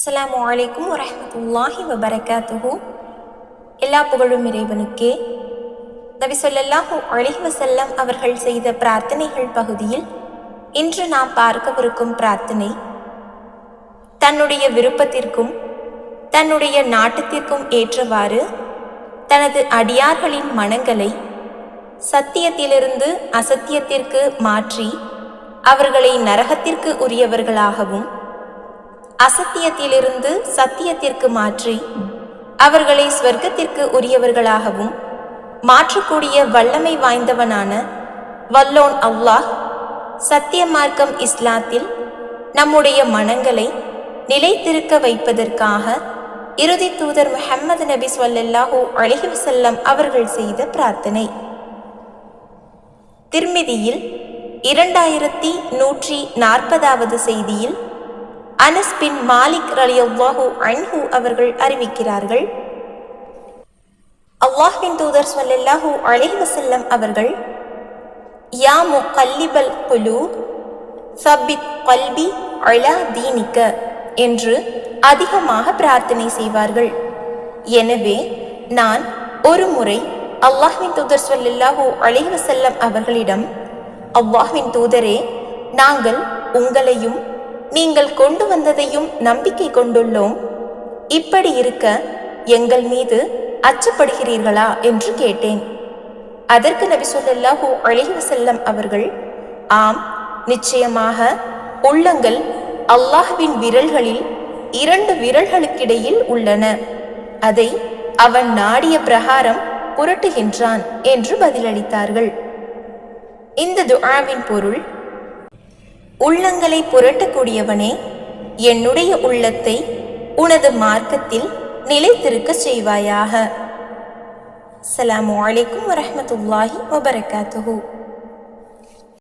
அஸ்லாம் வலைக்கும் வரமத்துல்லாஹி வபரகாத்துஹு எல்லா புகழும் இறைவனுக்கே நபி சொல்லல்லாஹு அலைஹி வசல்லம் அவர்கள் செய்த பிரார்த்தனைகள் பகுதியில் இன்று நாம் பார்க்கவிருக்கும் பிரார்த்தனை தன்னுடைய விருப்பத்திற்கும் தன்னுடைய நாட்டத்திற்கும் ஏற்றவாறு தனது அடியார்களின் மனங்களை சத்தியத்திலிருந்து அசத்தியத்திற்கு மாற்றி அவர்களை நரகத்திற்கு உரியவர்களாகவும் அசத்தியத்திலிருந்து சத்தியத்திற்கு மாற்றி அவர்களை ஸ்வர்க்கத்திற்கு உரியவர்களாகவும் மாற்றக்கூடிய வல்லமை வாய்ந்தவனான வல்லோன் அல்லாஹ் சத்திய மார்க்கம் இஸ்லாத்தில் நம்முடைய மனங்களை நிலைத்திருக்க வைப்பதற்காக இறுதி தூதர் முஹம்மது நபி சொல்லல்லாஹூ அலைஹி அவர்கள் செய்த பிரார்த்தனை. திர்மிதியில் இரண்டாயிரத்தி நூற்றி நாற்பதாவது செய்தியில் அனஸ் பின் மாலிக் ரலியவ்வாஹு அன்ஹு அவர்கள் அறிவிக்கிறார்கள். அல்லாஹ்வின் தூதர் ஸல்லல்லாஹு அலைஹி அவர்கள் யா மு கல்லிபல் குலு சபித் கல்பி அலா தீனிக்க என்று அதிகமாக பிரார்த்தனை செய்வார்கள். எனவே நான் ஒரு முறை அல்லாஹ்வின் தூதர் ஸல்லல்லாஹு அலிஹசல்லம் அவர்களிடம் அவ்வாஹின் தூதரே நாங்கள் உங்களையும் நீங்கள் கொண்டு வந்ததையும் நம்பிக்கை கொண்டுள்ளோம். இப்படி இருக்க எங்கள் மீது அச்சப்படுகிறீர்களா என்று கேட்டேன். அதற்கு நபி ஸல்லல்லாஹு அலைஹி செல்லம் அவர்கள் ஆம் நிச்சயமாக உள்ளங்கள் அல்லாஹ்வின் விரல்களில் இரண்டு விரல்களுக்கிடையில் உள்ளன. அதை அவன் நாடிய பிரகாரம் புரட்டுகின்றான் என்று பதிலளித்தார்கள். இந்த துஆவின் பொருள் உள்ளங்களை புரட்டக்கூடியவனே என்னுடைய உள்ளத்தை உனது மார்க்கத்தில் நிலைத்திருக்க செய்வாயாக. அஸ்ஸலாமு அலைக்கும் வரமத்துல்லாஹி வபரகாத்துஹூ.